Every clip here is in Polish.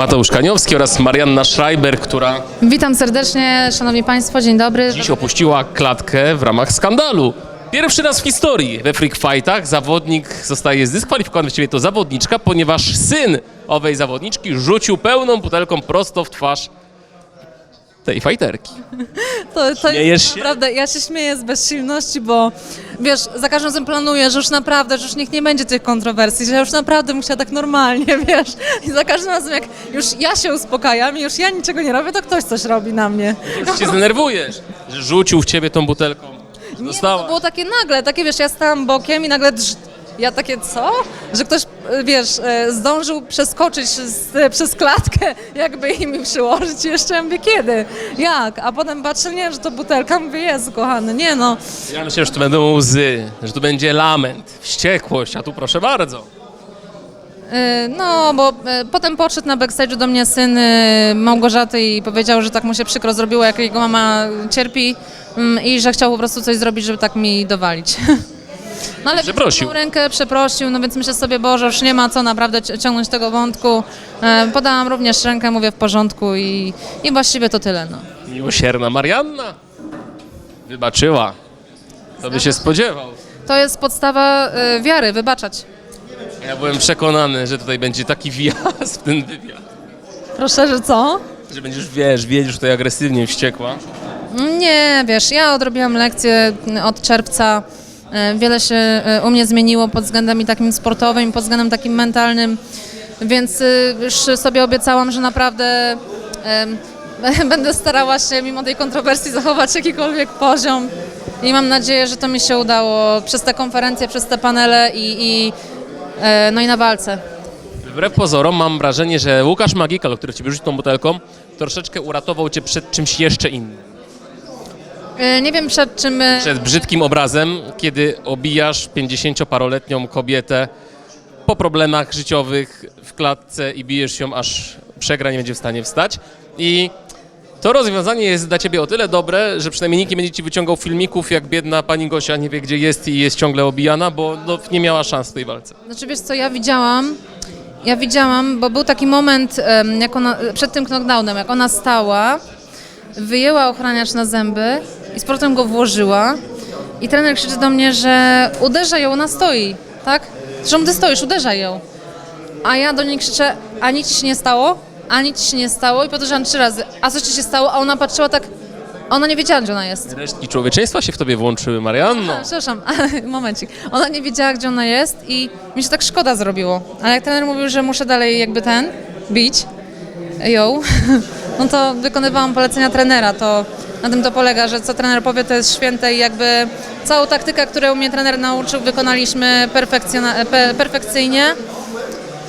Mateusz Kaniowski oraz Marianna Schreiber, która Witam serdecznie, szanowni państwo, dzień dobry. dziś opuściła klatkę w ramach skandalu. Pierwszy raz w historii we Freak Fightach zawodnik zostaje zdyskwalifikowany, właściwie to zawodniczka, ponieważ syn owej zawodniczki rzucił pełną butelką prosto w twarz tej fajterki. To, to Śmiejesz jest się? naprawdę, ja się śmieję z bezsilności, bo wiesz, za każdym razem planuję, że już naprawdę, że już niech nie będzie tych kontrowersji, że ja już naprawdę bym chciała tak normalnie, wiesz. I za każdym razem jak już ja się uspokajam i już ja niczego nie robię, to ktoś coś robi na mnie. Już się zdenerwujesz, że rzucił w ciebie tą butelką. Nie, bo Dostała. to było takie nagle, takie wiesz, ja stałam bokiem i nagle drz, ja takie co? Że ktoś, wiesz, e, zdążył przeskoczyć z, przez klatkę, jakby i mi przyłożyć jeszcze, ja mówię, kiedy? Jak? A potem patrzę, nie, że to butelka, mówię, Jezu, kochany, nie no. Ja myślę, że to będą łzy, że tu będzie lament, wściekłość, a tu proszę bardzo. E, No, bo e, potem podszedł na backstage do mnie syn Małgorzaty i powiedział, że tak mu się przykro zrobiło, jak jego mama cierpi mm, i że chciał po prostu coś zrobić, żeby tak mi dowalić. No ale Przeprosił. wyciągnął rękę, przeprosił, no więc myślę sobie, Boże, już nie ma co naprawdę ci- ciągnąć tego wątku. E, Podałam również rękę, mówię w porządku i, i właściwie to tyle, no. Miłosierna Marianna wybaczyła. To by się spodziewał. To jest podstawa e, wiary, wybaczać. Ja byłem przekonany, że tutaj będzie taki wjazd w ten wywiad. Proszę, że co? Że będziesz, wiesz, wiedziesz tutaj agresywnie wściekła. Nie, wiesz, ja odrobiłam lekcję od czerwca. E, Wiele się e, u mnie zmieniło pod względem i takim sportowym, pod względem takim mentalnym, więc y, już sobie obiecałam, że naprawdę będę starała się mimo tej kontrowersji zachować jakikolwiek poziom i mam nadzieję, że to mi się udało przez te konferencje, przez te panele i, i e, no i na walce. Wbrew pozorom mam wrażenie, że Łukasz Magikal, który cię rzucił tą butelką, troszeczkę uratował cię przed czymś jeszcze innym. E, Nie wiem przed czym... e, Przed brzydkim obrazem, kiedy obijasz 50-paroletnią kobietę po problemach życiowych w klatce i bijesz ją, aż przegra, nie będzie w stanie wstać. I to rozwiązanie jest dla ciebie o tyle dobre, że przynajmniej nikt nie będzie ci wyciągał filmików, jak biedna pani Gosia nie wie, gdzie jest i jest ciągle obijana, bo no, nie miała szans w tej walce. Znaczy wiesz co, ja widziałam, ja widziałam, bo był taki moment jak ona, przed tym knockdownem, jak ona stała, wyjęła ochraniacz na zęby i z powrotem go włożyła i trener krzyczy do mnie, że uderza ją, ona stoi, tak? Zresztą ty stoisz, uderzaj ją. A ja do niej krzyczę, a nic ci się nie stało? A nic ci się nie stało? I powtarzałam trzy razy, a co ci się stało? A ona patrzyła tak, ona nie wiedziała, gdzie ona jest. Resztki człowieczeństwa się w tobie włączyły, Marianno. A, przepraszam, momencik. Ona nie wiedziała, gdzie ona jest i mi się tak szkoda zrobiło. Ale jak trener mówił, że muszę dalej jakby ten, bić ją, no to wykonywałam polecenia trenera. To na tym to polega, że co trener powie, to jest święte i jakby całą taktykę, którą mnie trener nauczył, wykonaliśmy pe, perfekcyjnie.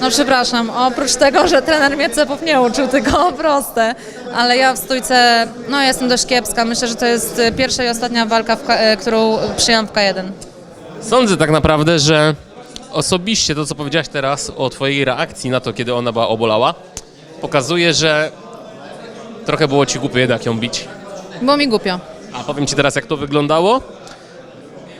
No przepraszam, oprócz tego, że trener mnie cepów nie uczył, tylko proste, ale ja w stójce, no jestem dość kiepska. Myślę, że to jest pierwsza i ostatnia walka, e, którą przyjęłam w K1. Sądzę tak naprawdę, że osobiście to, co powiedziałaś teraz o twojej reakcji na to, kiedy ona była obolała, pokazuje, że trochę było ci głupio jednak ją bić. Było mi głupio. A powiem ci teraz, jak to wyglądało.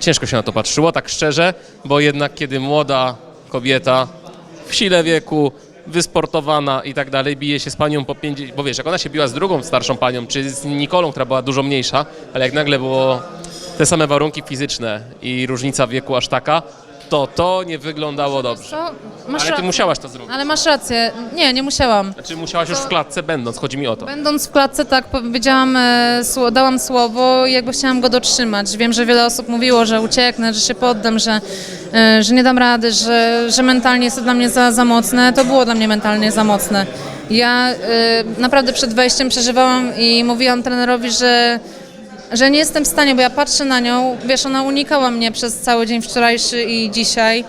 Ciężko się na to patrzyło, tak szczerze, bo jednak kiedy młoda kobieta w sile wieku, wysportowana i tak dalej, bije się z panią po 50, bo wiesz, jak ona się biła z drugą starszą panią, czy z Nikolą, która była dużo mniejsza, ale jak nagle było te same warunki fizyczne i różnica wieku aż taka, to to nie wyglądało dobrze. Co? Masz Ale ty musiałaś to zrobić. Ale masz rację. Nie, nie musiałam. Znaczy musiałaś już w klatce będąc, chodzi mi o to. Będąc w klatce, tak powiedziałam, e, sło- dałam słowo i jakby chciałam go dotrzymać. Wiem, że wiele osób mówiło, że ucieknę, że się poddam, że, e, że nie dam rady, że, że mentalnie jest to dla mnie za, za mocne. To było dla mnie mentalnie za mocne. Ja e, naprawdę przed wejściem przeżywałam i mówiłam trenerowi, że, że nie jestem w stanie, bo ja patrzę na nią, wiesz, ona unikała mnie przez cały dzień wczorajszy i dzisiaj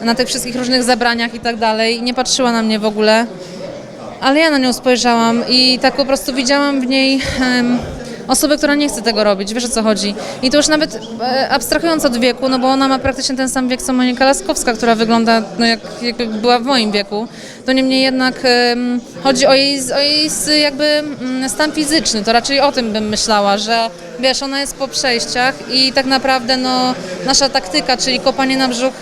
na tych wszystkich różnych zebraniach i tak dalej. Nie patrzyła na mnie w ogóle. Ale ja na nią spojrzałam i tak po prostu widziałam w niej osobę, która nie chce tego robić, wiesz o co chodzi. I to już nawet e, abstrahując od wieku, no bo ona ma praktycznie ten sam wiek co Monika Laskowska, która wygląda no jak, jakby była w moim wieku. To niemniej jednak em, chodzi o jej, o jej jakby mm, stan fizyczny, to raczej o tym bym myślała, że wiesz, ona jest po przejściach i tak naprawdę no, nasza taktyka, czyli kopanie na brzuch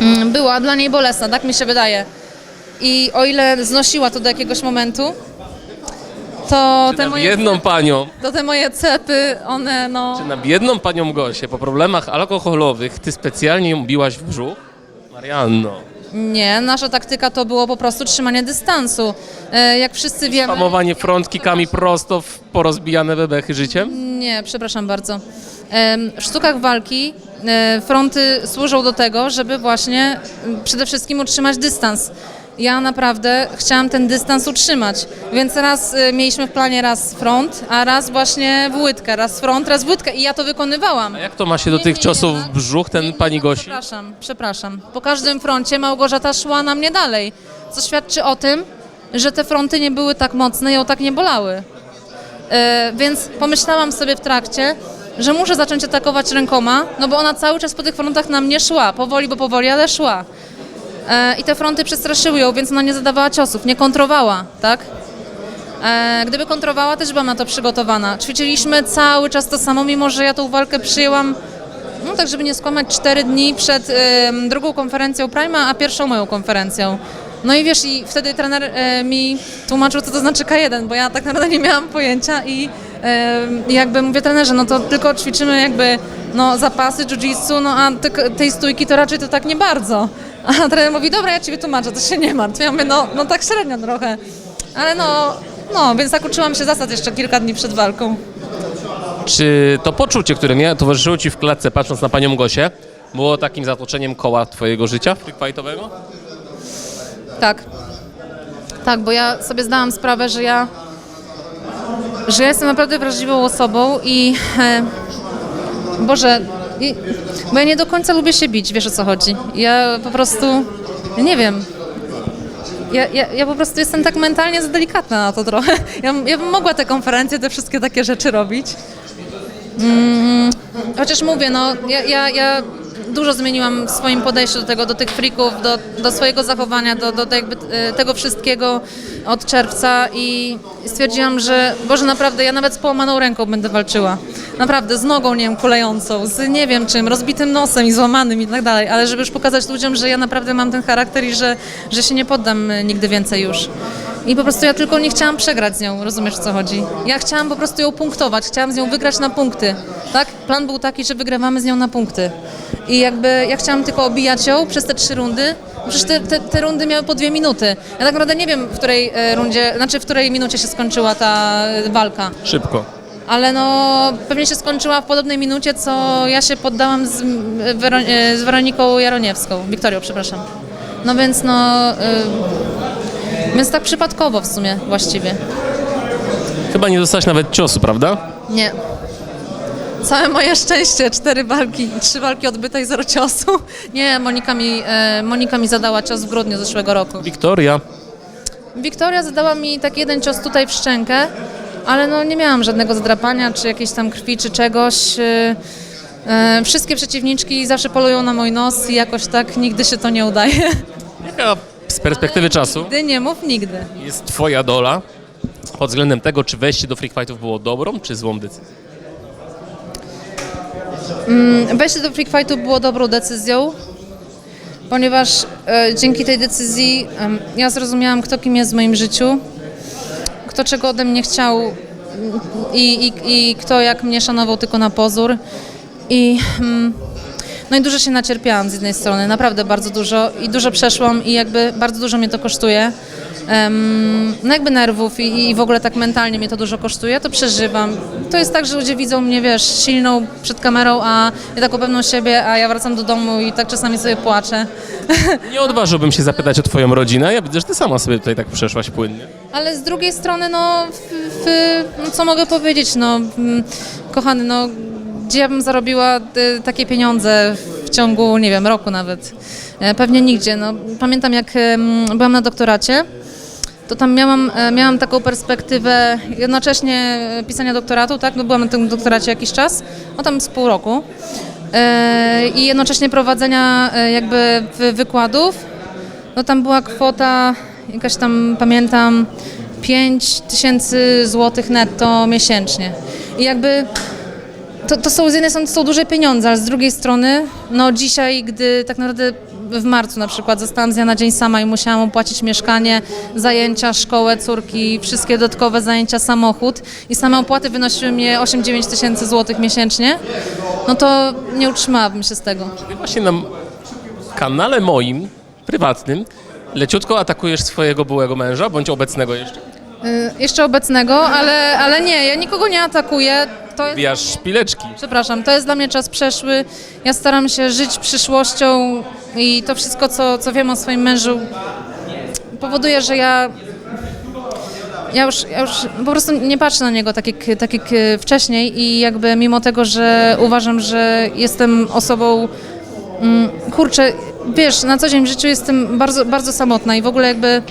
mm, była dla niej bolesna, tak mi się wydaje. I o ile znosiła to do jakiegoś momentu, to te Na moje, jedną panią, to te moje cepy, one no... czy na jedną panią Gosię po problemach alkoholowych ty specjalnie ją biłaś w brzuch? Marianno. Nie, nasza taktyka to było po prostu trzymanie dystansu. E, Jak wszyscy wiemy... Hamowanie frontkikami prosto w porozbijane bebechy życiem? Nie, przepraszam bardzo. Em, W sztukach walki e, fronty służą do tego, żeby właśnie m, przede wszystkim utrzymać dystans. Ja naprawdę chciałam ten dystans utrzymać, więc raz e, mieliśmy w planie raz front, a raz właśnie w łydkę, raz front, raz w łydkę i ja to wykonywałam. A jak to ma się do tych ciosów w brzuch, ten pani Gosi? Przepraszam, przepraszam. Po każdym froncie Małgorzata szła na mnie dalej, co świadczy o tym, że te fronty nie były tak mocne i ją tak nie bolały. E, więc pomyślałam sobie w trakcie, że muszę zacząć atakować rękoma, no bo ona cały czas po tych frontach na mnie szła, powoli, bo powoli, ale szła. E, I te fronty przestraszyły ją, więc ona nie zadawała ciosów, nie kontrowała, tak? E, gdyby kontrowała, też byłam na to przygotowana. Ćwiczyliśmy cały czas to samo, mimo że ja tą walkę przyjęłam, no tak żeby nie skłamać, cztery dni przed drugą konferencją Prima, a pierwszą moją konferencją. No i wiesz, i wtedy trener e, mi tłumaczył, co to znaczy K1, bo ja tak naprawdę nie miałam pojęcia i jakby mówię trenerze, no to tylko ćwiczymy jakby no, zapasy jiu-jitsu, no a te, tej stójki to raczej to tak nie bardzo. A trener mówi, dobra, ja ci wytłumaczę, to się nie martw. Ja mówię, no, no tak średnio trochę. Ale no, no, więc tak uczyłam się zasad jeszcze kilka dni przed walką. Czy to poczucie, które mnie towarzyszyło ci w klatce, patrząc na panią Gosię, było takim zatoczeniem koła twojego życia freakfightowego? Tak. Tak, bo ja sobie zdałam sprawę, że ja, że ja jestem naprawdę wrażliwą osobą i e, Boże, i, bo ja nie do końca lubię się bić, wiesz o co chodzi. Ja po prostu, nie wiem. Ja, ja, ja po prostu jestem tak mentalnie za delikatna na to trochę. Ja, ja bym mogła te konferencje, te wszystkie takie rzeczy robić. Mm, chociaż mówię, no ja, ja, ja dużo zmieniłam w swoim podejściu do tego, do tych frików, do, do swojego zachowania, do, do jakby e, tego wszystkiego od czerwca i stwierdziłam, że Boże naprawdę, ja nawet z połamaną ręką będę walczyła. Naprawdę, z nogą, nie wiem, kulejącą, z nie wiem czym, rozbitym nosem i złamanym i tak dalej, ale żeby już pokazać ludziom, że ja naprawdę mam ten charakter i że, że się nie poddam e, nigdy więcej już. I po prostu ja tylko nie chciałam przegrać z nią, rozumiesz o co chodzi? Ja chciałam po prostu ją punktować, chciałam z nią wygrać na punkty, tak? Plan był taki, że wygrywamy z nią na punkty. I jakby ja chciałam tylko obijać ją przez te trzy rundy, przecież te, te, te rundy miały po dwie minuty. Ja tak naprawdę nie wiem, w której e, rundzie, znaczy w której minucie się skończyła ta e, walka. Szybko. Ale no, pewnie się skończyła w podobnej minucie, co ja się poddałam z, e, z Weroniką Jaroniewską, Wiktorią, przepraszam. No więc no, y, więc tak przypadkowo w sumie właściwie. Chyba nie dostałeś nawet ciosu, prawda? Nie. Całe moje szczęście, cztery walki, trzy walki odbyte i zero ciosu. Nie, Monika mi, e, Monika mi zadała cios w grudniu zeszłego roku. Wiktoria. Wiktoria zadała mi taki jeden cios tutaj w szczękę, ale no nie miałam żadnego zadrapania, czy jakiejś tam krwi, czy czegoś. E, e, wszystkie przeciwniczki zawsze polują na mój nos i jakoś tak nigdy się to nie udaje. Jaka z perspektywy czasu Nigdy nie mów nigdy. jest twoja dola pod względem tego, czy wejście do freakfightów było dobrą, czy złą decyzją? Wejście do Freak Fightu było dobrą decyzją, ponieważ e, dzięki tej decyzji em, ja zrozumiałam, kto kim jest w moim życiu, kto czego ode mnie chciał mm, i, i, i kto jak mnie szanował tylko na pozór. I, mm, no i dużo się nacierpiałam z jednej strony, naprawdę bardzo dużo i dużo przeszłam i jakby bardzo dużo mnie to kosztuje. Em, no jakby nerwów i, i w ogóle tak mentalnie mnie to dużo kosztuje, to przeżywam. To jest tak, że ludzie widzą mnie, wiesz, silną przed kamerą, a ja taką pewną siebie, a ja wracam do domu i tak czasami sobie płaczę. Nie odważyłbym się zapytać o twoją rodzinę. Ja widzę, że ty sama sobie tutaj tak przeszłaś płynnie. Ale z drugiej strony, no, w, w, no co mogę powiedzieć, no, mm, kochany, no, gdzie ja bym zarobiła y, takie pieniądze w ciągu, nie wiem, roku nawet? E, Pewnie nigdzie. No, pamiętam, jak byłam na doktoracie, to tam miałam, e, miałam taką perspektywę jednocześnie e, pisania doktoratu, tak, no byłam na tym doktoracie jakiś czas, no tam z pół roku, i jednocześnie prowadzenia jakby wy- wykładów, no tam była kwota, jakaś tam pamiętam, 5 tysięcy złotych netto miesięcznie. I jakby to, to są z jednej strony to są duże pieniądze, ale z drugiej strony, no dzisiaj, gdy tak naprawdę w marcu na przykład zostałam z dnia na dzień sama i musiałam opłacić mieszkanie, zajęcia, szkołę córki, wszystkie dodatkowe zajęcia, samochód i same opłaty wynosiły mnie 8-9 tysięcy złotych miesięcznie, no to nie utrzymałabym się z tego. Właśnie na kanale moim, prywatnym, leciutko atakujesz swojego byłego męża, bądź obecnego jeszcze. Y, Jeszcze obecnego, ale, ale nie, ja nikogo nie atakuję. To jest, Wbijasz szpileczki. przepraszam, to jest dla mnie czas przeszły. Ja staram się żyć przyszłością i to wszystko, co, co wiem o swoim mężu, powoduje, że ja. Ja już, ja już po prostu nie patrzę na niego tak jak, tak jak e, wcześniej i jakby mimo tego, że uważam, że jestem osobą, mm, kurczę, wiesz, na co dzień w życiu jestem bardzo, bardzo samotna i w ogóle jakby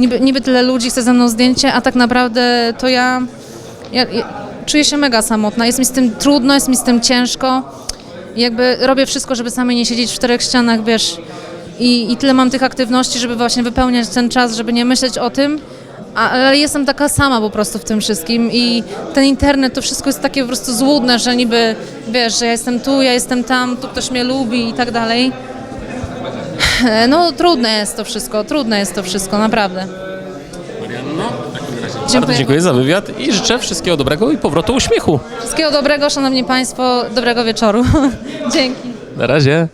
niby, niby tyle ludzi chce ze mną zdjęcie, a tak naprawdę to ja, ja, ja czuję się mega samotna, jest mi z tym trudno, jest mi z tym ciężko. Jakby robię wszystko, żeby sami nie siedzieć w czterech ścianach, wiesz, i, i tyle mam tych aktywności, żeby właśnie wypełniać ten czas, żeby nie myśleć o tym, ale jestem taka sama po prostu w tym wszystkim i ten internet, to wszystko jest takie po prostu złudne, że niby, wiesz, że ja jestem tu, ja jestem tam, tu ktoś mnie lubi i tak dalej. No trudne jest to wszystko, trudne jest to wszystko, naprawdę. Marianno, w takim razie Dziękuję. bardzo dziękuję za wywiad i życzę wszystkiego dobrego i powrotu uśmiechu. Wszystkiego dobrego, szanowni państwo, dobrego wieczoru. Dzięki. Na razie.